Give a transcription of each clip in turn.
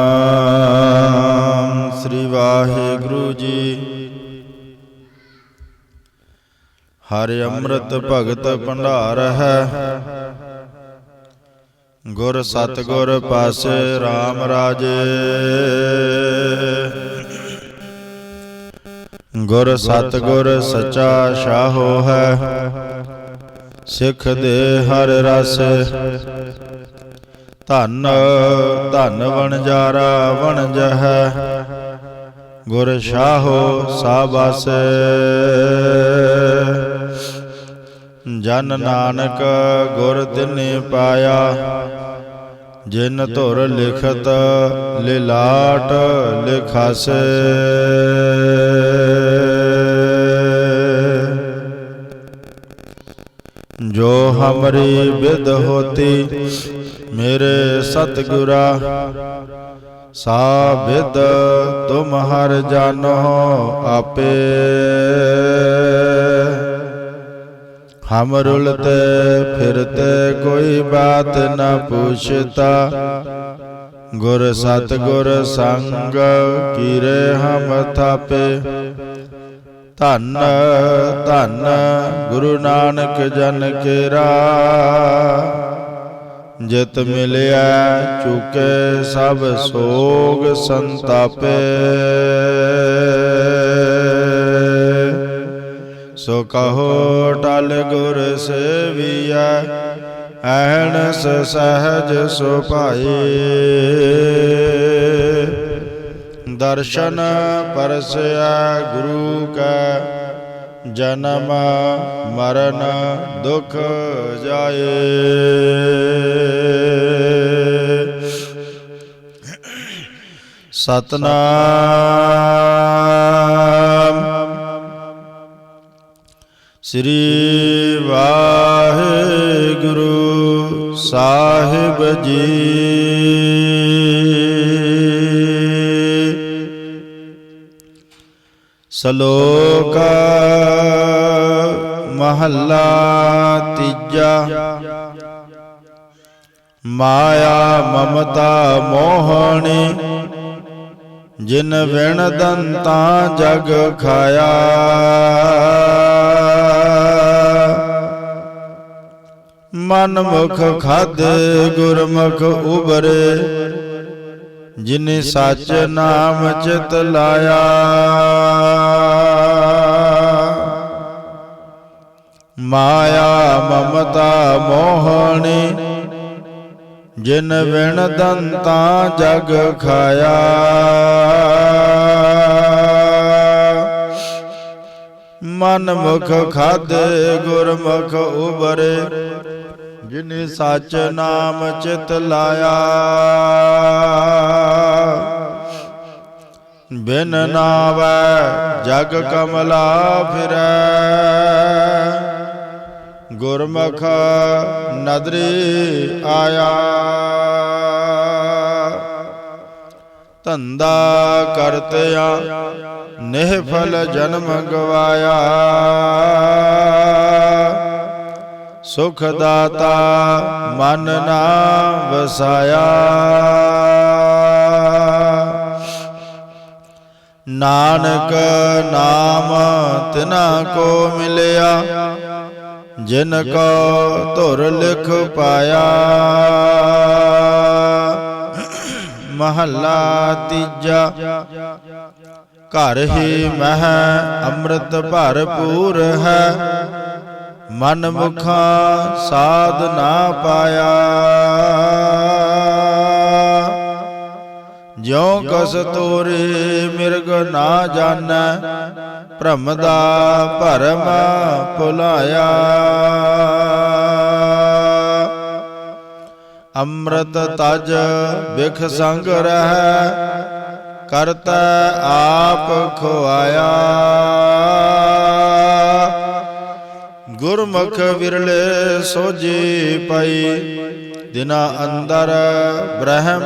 ਨਾਮ ਸ੍ਰੀ ਵਾਹਿਗੁਰੂ ਜੀ। ਹਰਿ ਅੰਮ੍ਰਿਤ ਭਗਤ ਭੰਡਾਰ ਹੈ। ਗੁਰ ਸਤਗੁਰ ਪਾਸੇ RAM ਰਾਜੇ। ਗੁਰ ਸਤਗੁਰ ਸਚਾ ਸ਼ਾਹੋ ਹੈ। ਸਿੱਖ ਦੇ ਹਰ ਰਸ ਧਨ ਧਨ ਵਣਜਾਰਾ ਵਣਜ ਗੁਰ ਸ਼ਾਹੋ ਸਾਬਸ। ਜਨ ਨਾਨਕ ਗੁਰ ਤਿਨੇ ਪਾਇਆ। ਜਿਨ ਧੁਰ ਲਿਖਤ ਲਿਲਾਟ ਲਿਖਾਸੇ। ਜੋ ਹਮਰੀ ਵਿਦ ਹੋਤੀ ਮੇਰੇ ਸਤਿਗੁਰਾ ਸਾ ਤੁਮ ਹਰ ਜਾਨੋ ਆਪੇ। ਹਮ ਰੁਲਤੇ ਫਿਰਤੇ ਕੋਈ ਬਾਤ ਨਾ ਪੁੱਛਤਾ। ਗੁਰ ਸਤਿਗੁਰ ਸੰਗ ਕੀਰੇ ਹਮ ਥਾਪੇ। ਧੰਨ ਧੰਨ ਗੁਰੂ ਨਾਨਕ ਜਨ ਕੇਰਾ। ਜਿਤ ਮਿਲਿਆ ਚੁਕੇ ਸਭ ਸੋਗ ਸੰਤਾਪੇ। ਸੋ ਕਹੋ ਟਲ ਗੁਰ ਸੇਵੀਐ ਐਣਸ ਸਹਜ ਸੁਭਾਈ ਦਰਸ਼ਨ ਪਰਸਿਆ ਗੁਰੂ ਕੈ, ਜਨਮ ਮਰਨ ਦੁਖ ਜਾਏ। ਸਤਨਾਮ। ਸ੍ਰੀ ਵਾਹਿਗੁਰੂ ਸਾਹਿਬ ਜੀ। ਸ਼ਲੋਕ ਮਹੱਲਾ ਤੀਜਾ। ਮਾਇਆ ਮਮਤਾ ਮੋਹਣੀ। ਜਿਨ ਵਿਣ ਦੰਤਾ ਜਗ ਖਾਇਆ। ਮਨ ਮੁਖ ਖਾਦੇ ਗੁਰਮੁਖ ਉਬਰੇ। ਜਿਨੇ ਸੱਚ ਨਾਮ ਚਿਤ ਲਾਇਆ। ਮਾਇਆ ਮਮਤਾ ਮੋਹਣੀ। ਜਿਨ ਵਿਣ ਦੰਤਾ ਜਗ ਖਾਇਆ। ਮਨ ਮੁਖ ਖਾਦੇ ਗੁਰਮੁਖ ਉਬਰੇ, ਜਿਨੇ ਸੱਚ ਨਾਮ ਚਿਤ ਲਾਇਆ। ਬਿਨ ਨਾਵੈ ਜਗ ਕਮਲਾ ਫਿਰੈ। ਗੁਰਮੁਖ ਨਦਰੀ ਆਇਆ। ਧੰਦਾ ਕਰਤਿਆ, ਨਿਹਫਲ ਜਨਮ ਗਵਾਇਆ। ਸੁਖ ਦਾਤਾ ਮਨ ਨਾ ਵਸਾਇਆ। ਨਾਨਕ ਨਾਮ ਤਿਨਾ ਕੋ ਮਿਲਿਆ। ਜਿਨ ਕੋ ਧੁਰ ਲਿਖ ਪਾਇਆ ਮਹੱਲਾ ਤੀਜਾ ਘਰ ਹੀ ਮਹਿ ਅੰਮ੍ਰਿਤ ਭਰਪੂਰ ਹੈ ਮਨ ਮੁਖਾ ਸਾਧ ਨਾ ਪਾਇਆ। ਜਿਉ ਕਸ ਤੋਰੇ ਮਿਰਗ ਨਾ ਜਾਣੈ, ਭ੍ਰਮ ਦਾ ਭਰਮ ਭੁਲਾਇਆ। ਅੰਮ੍ਰਿਤ ਤਜ ਵਿਖ ਸੰਗ ਰਹਿ, ਕਰਤਾ ਆਪ ਖੁਆਇਆ। ਗੁਰਮੁਖ ਵਿਰਲੇ ਸੋਜੀ ਪਈ, ਦਿਨਾ ਅੰਦਰ ਬ੍ਰਹਮ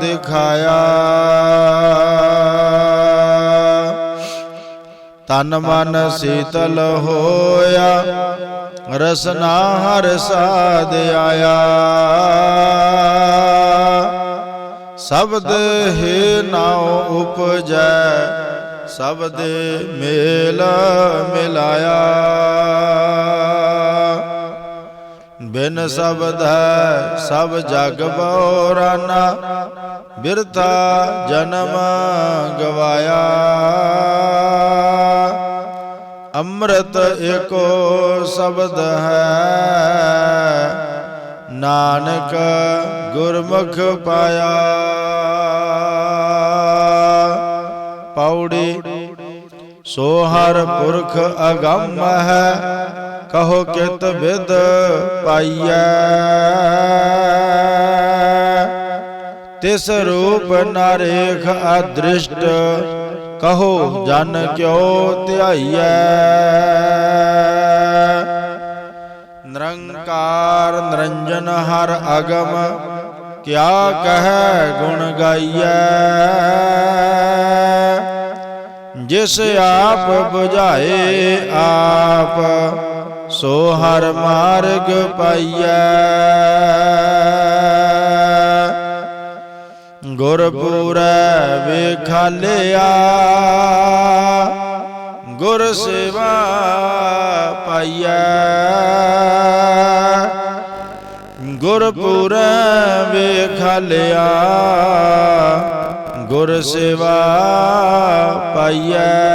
ਦਿਖਾਇਆ। ਤਨ ਮਨ ਸੀਤਲ ਹੋਇਆ, ਰਸਨਾ ਹਰ ਸਾਧ ਆਇਆ। ਸ਼ਬਦ ਹੈ ਨਾਉ ਉਪਜੈ, ਸ਼ਬਦ ਮੇਲ ਮਿਲਾਇਆ। ਬਿਨ ਸ਼ਬਦ ਹੈ, ਸਭ ਜਗ ਬੋਰਾਨਾ ਬਿਰਥਾ ਜਨਮ ਗਵਾਇਆ। ਅੰਮ੍ਰਿਤ ਏਕੋ ਸ਼ਬਦ ਹੈ। ਨਾਨਕ ਗੁਰਮੁਖ ਪਾਇਆ। ਪੌੜੀ ਸੋ ਹਰ ਪੁਰਖ ਅਗੰਮ ਹੈ। ਕਹੋ ਕਿਤ ਵਿਦ ਪਾਈਐ। ਤਿਸ ਰੂਪ ਨਰੇਖ ਅਦ੍ਰਿਸ਼ਟ, ਕਹੋ ਜਨ ਕਿਉ ਧਿਆਈਐ। ਨਿਰੰਕਾਰ ਨਿਰੰਜਨ ਹਰ ਅਗਮ, ਕਿਆ ਕਹੈ ਗੁਣ ਗਾਈਐ। ਜਿਸ ਆਪ 부ਝਾਏ ਆਪ ਸੋ ਹਰ ਮਾਰਗ ਪਾਈਐ। ਗੁਰ ਪੂਰੈ ਵੇਖਾਲਿਆ। ਗੁਰ ਸੇਵਾ ਪਾਈਐ। ਗੁਰ ਪੂਰੈ ਵੇਖਾਲਿਆ। ਗੁਰ ਸੇਵਾ ਪਾਈਐ।